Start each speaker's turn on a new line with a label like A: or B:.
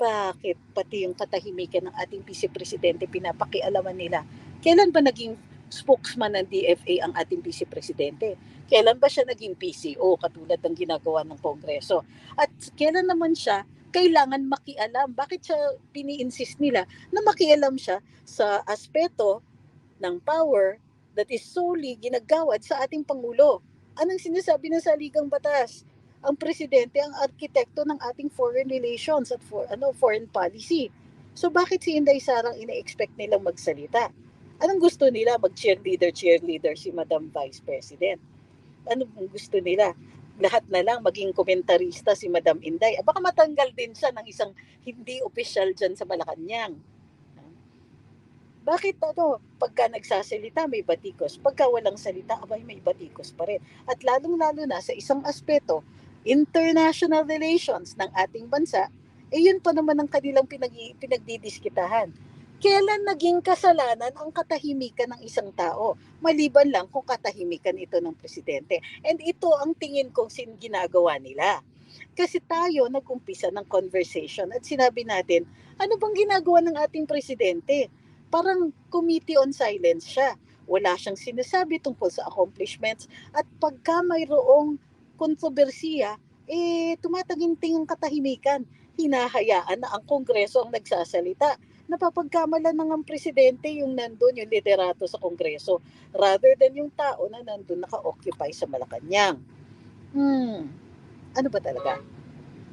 A: bakit pati yung katahimikan ng ating Vice Presidente pinapakialaman nila? Kailan ba naging spokesman ng DFA ang ating Vice Presidente? Kailan ba siya naging PCO katulad ng ginagawa ng Kongreso? At kailan naman siya kailangan makialam? Bakit siya pini-insist nila na makialam siya sa aspeto ng power that is solely ginagawad sa ating Pangulo? Anong sinasabi ng saligang batas? Ang presidente ang arkitekto ng ating foreign relations at for, ano foreign policy. So bakit si Inday Sarang ina-expect nilang magsalita? Anong gusto nila? Mag-cheerleader, cheerleader si Madam Vice President. Ano gusto nila? Lahat na lang maging komentarista si Madam Inday. Ah, Baka matanggal din siya ng isang hindi official dyan sa Malacanang. Bakit ano, pagka nagsasalita may batikos, pagka walang salita, abay may batikos pa rin. At lalong-lalo na sa isang aspeto, international relations ng ating bansa, eh yun pa naman ang kanilang pinag pinagdidiskitahan. Kailan naging kasalanan ang katahimikan ng isang tao? Maliban lang kung katahimikan ito ng presidente. And ito ang tingin kong sin ginagawa nila. Kasi tayo nag-umpisa ng conversation at sinabi natin, ano bang ginagawa ng ating presidente? Parang committee on silence siya. Wala siyang sinasabi tungkol sa accomplishments at pagka mayroong kontrobersiya, eh tumataginting ang katahimikan. Hinahayaan na ang kongreso ang nagsasalita. Napapagkamalan ng ang presidente yung nandun, yung liderato sa kongreso, rather than yung tao na nandun naka-occupy sa Malacanang. Hmm, ano ba talaga?